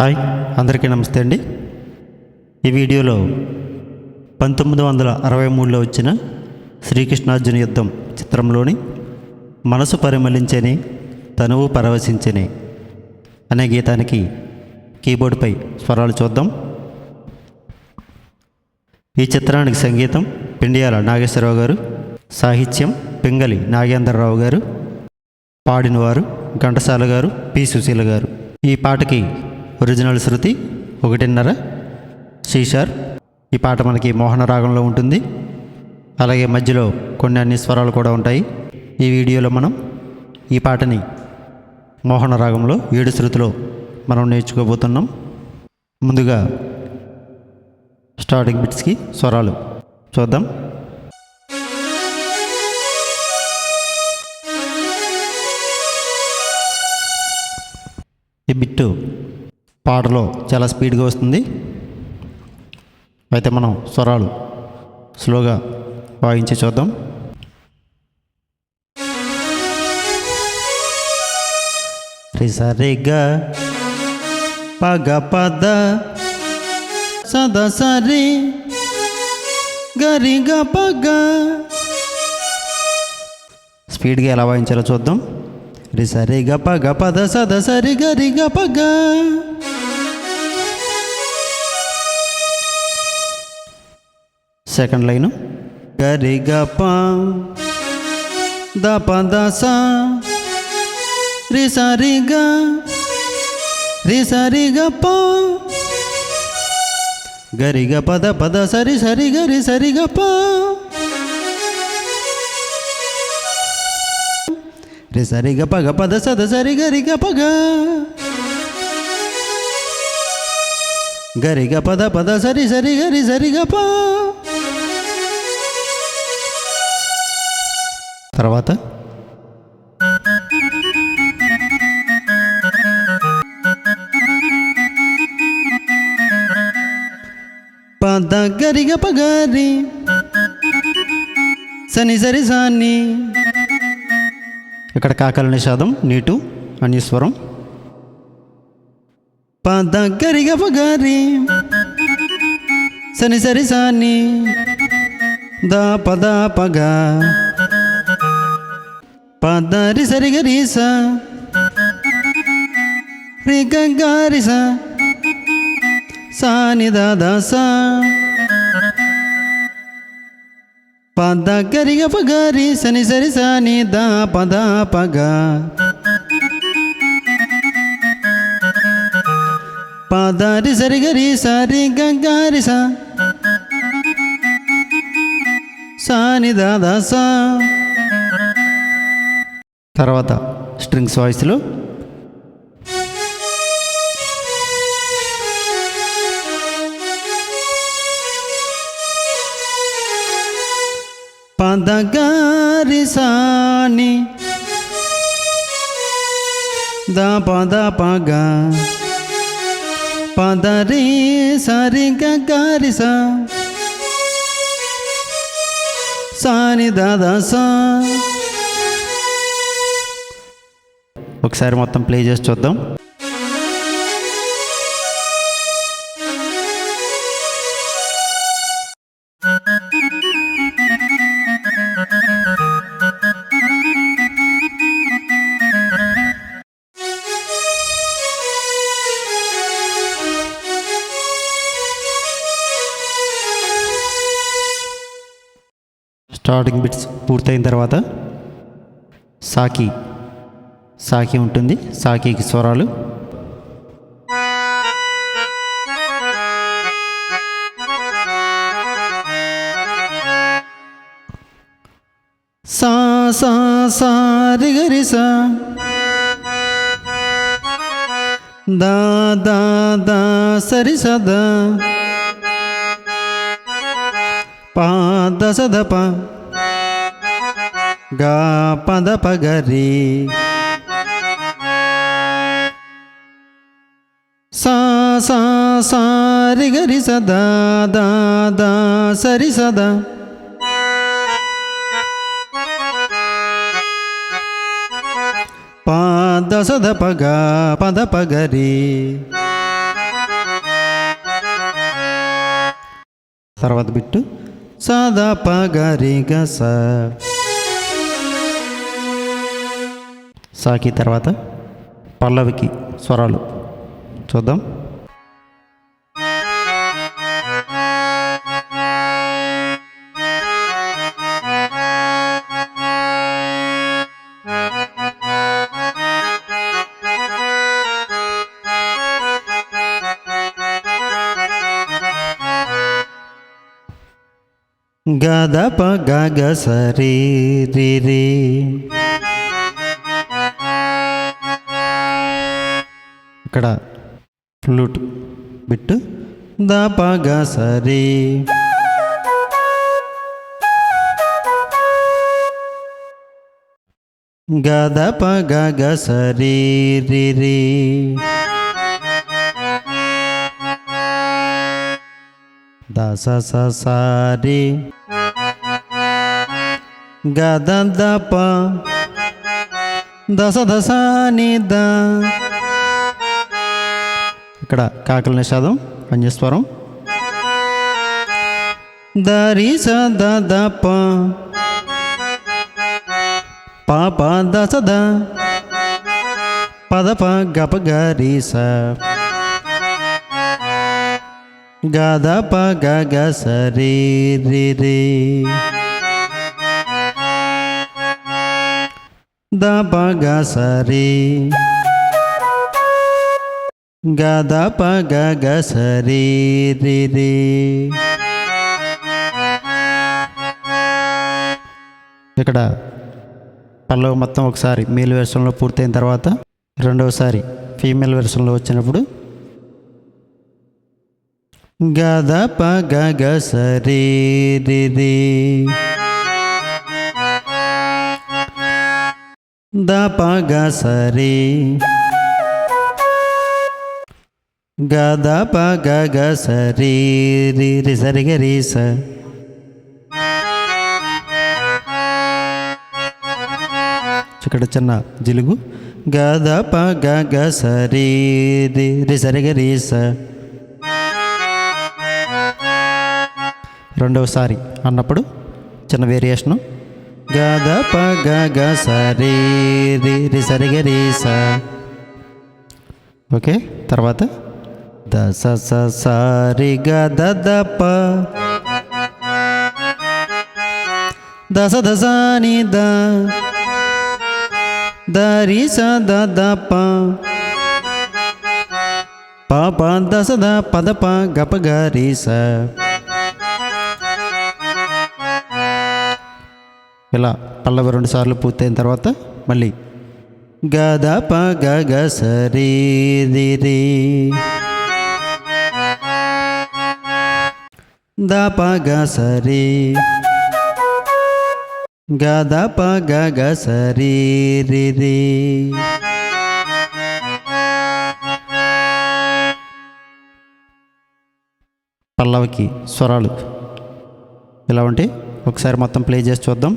Hi అందరికీ నమస్తే అండి. ఈ వీడియోలో పంతొమ్మిది వందల అరవై మూడులో వచ్చిన శ్రీకృష్ణార్జున యుద్ధం చిత్రంలోని మనసు పరిమళించని తనువు పరవశించని అనే గీతానికి కీబోర్డ్పై స్వరాలు చూద్దాం. ఈ చిత్రానికి సంగీతం పిండియాల నాగేశ్వరరావు గారు సాహిత్యం పింగళి నాగేంద్రరావు గారు పాడినవారు ఘంటసాల గారు పి సుశీల గారు. ఈ పాటకి ఒరిజినల్ శృతి ఒకటిన్నర. సీషార్ ఈ పాట మనకి మోహన రాగంలో ఉంటుంది. అలాగే మధ్యలో కొన్ని అన్ని స్వరాలు కూడా ఉంటాయి. ఈ వీడియోలో మనం ఈ పాటని మోహన రాగంలో ఏడు శృతిలో మనం నేర్చుకోబోతున్నాం. ముందుగా స్టార్టింగ్ బిట్స్కి స్వరాలు చూద్దాం. ఈ బిట్టు పాటలో చాలా స్పీడ్గా వస్తుంది. అయితే మనం స్వరాలు స్లోగా వాయించి చూద్దాం. రిసరిగా పగ పద సద సరి గరిగ పగ. స్పీడ్గా ఎలా వాయించాలో చూద్దాం. రి సరి పగ పద సద సరి గ పగ. సెకండ్ లైను గరిగప రి ద ప రి స రి గ రి పద పద సరి సరి గ రి సరి గ ప సరి గ పగ పద సద సరి గరిగ పగ గరిగ పద పద సరి సరి గరి సరి తర్వాత? పద గరి గ సని సరి సాని. ఇక్కడ కాకల నిషాదం నీటు అన్యస్వరం. పద గరిగ పగారి సని సరి సాని. ద పద పగ. పదరి సరి గరి స రి గరి స సాని దాద స పద గరిగ పగరి సని సరి సాని ద పద పగ పదరి సరి గరి సరి గరి స సాని దాద స తర్వాత స్ట్రింగ్స్ వాయిస్లు. పదగారిసాని ద పద పగ పదరి సరి గారి సా సాని దాదా సా ఒకసారి మొత్తం ప్లే చేసి చూద్దాం. స్టార్టింగ్ బిట్స్ పూర్తయిన తర్వాత సాకి సాకి ఉంటుంది. సాకికి స్వరాలు. సా సా సా గరి సా. దా దా దా సరి సదా పాద సదప గా పద పగరి సా సారి గరి సదా దాదా సరి సదా పాద సద పగ పద పగరి తర్వాత బిట్టు. సద పగరి గస సాకి తర్వాత పల్లవికి స్వరాలు. చూద్దాం. గదప గగ సరి రి ఇక్కడ ఫ్లూట్ బిట్టు దప గ సరి. గదప ప గగ సరి రి దస స సారి గద ద. ప దశ దశ ద ఇక్కడ కాకల నిషాదం పంచస్వరం దరి స ద ద ప ప దశ ద పద ప గప గరి స. గద ప గగ సరి ద ప గ సరి గద ప గగ రి. ఇక్కడ పల్లవి మొత్తం ఒకసారి మేల్ వెర్షన్లో పూర్తయిన తర్వాత రెండవసారి ఫీమేల్ వెర్షన్లో వచ్చినప్పుడు గద పగ గగ ద పగ సరి. గద పగ గగ సరి రి సరి గ స. ఇక్కడ చిన్న జిలుగు. గద పగ గగ సరి రి సరి గ రి స. రెండవసారి అన్నప్పుడు చిన్న వేరియేషను గద ప గ సరి రి రి సరి గ రి స. ఓకే తర్వాత ద స స సారి గ ద ద ప. దశ దశ ని ద. ద రి స ద ద ప. ప ప దశ ద పద ప గప గ రి స. ఇలా పల్లవి రెండు సార్లు పూర్తయిన తర్వాత మళ్ళీ గద ప గగ సరి ద ప గ సరి గద ప గగ సరి పల్లవికి స్వరాలు ఎలా ఉంటే? ఒకసారి మొత్తం ప్లే చేసి చూద్దాం.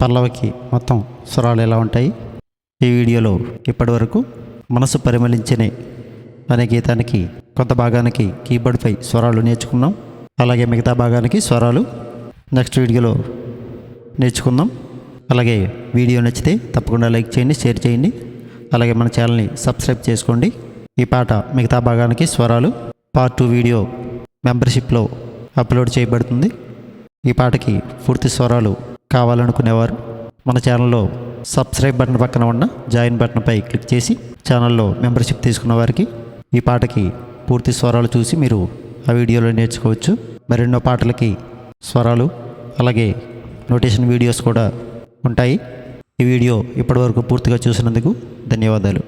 పల్లవికి మొత్తం స్వరాలు ఎలా ఉంటాయి? ఈ వీడియోలో ఇప్పటివరకు మనసు పరిమళించనే అనే గీతానికి కొంత భాగానికి కీబోర్డ్పై స్వరాలు నేర్చుకున్నాం. అలాగే మిగతా భాగానికి స్వరాలు నెక్స్ట్ వీడియోలో నేర్చుకుందాం. అలాగే వీడియో నచ్చితే తప్పకుండా లైక్ చేయండి షేర్ చేయండి. అలాగే మన ఛానల్ని సబ్స్క్రైబ్ చేసుకోండి. ఈ పాట మిగతా భాగానికి స్వరాలు పార్ట్ టూ వీడియో మెంబర్షిప్లో అప్లోడ్ చేయబడుతుంది. ఈ పాటకి పూర్తి స్వరాలు కావాలనుకునేవారు. మన ఛానల్లో సబ్స్క్రైబ్ బటన్ పక్కన ఉన్న జాయిన్ బటన్పై క్లిక్ చేసి ఛానల్లో మెంబర్షిప్ తీసుకున్న వారికి ఈ పాటకి పూర్తి స్వరాలు చూసి మీరు ఆ వీడియోలో నేర్చుకోవచ్చు. మరెన్నో పాటలకి స్వరాలు అలాగే నోటేషన్ వీడియోస్ కూడా ఉంటాయి. ఈ వీడియో ఇప్పటివరకు పూర్తిగా చూసినందుకు ధన్యవాదాలు.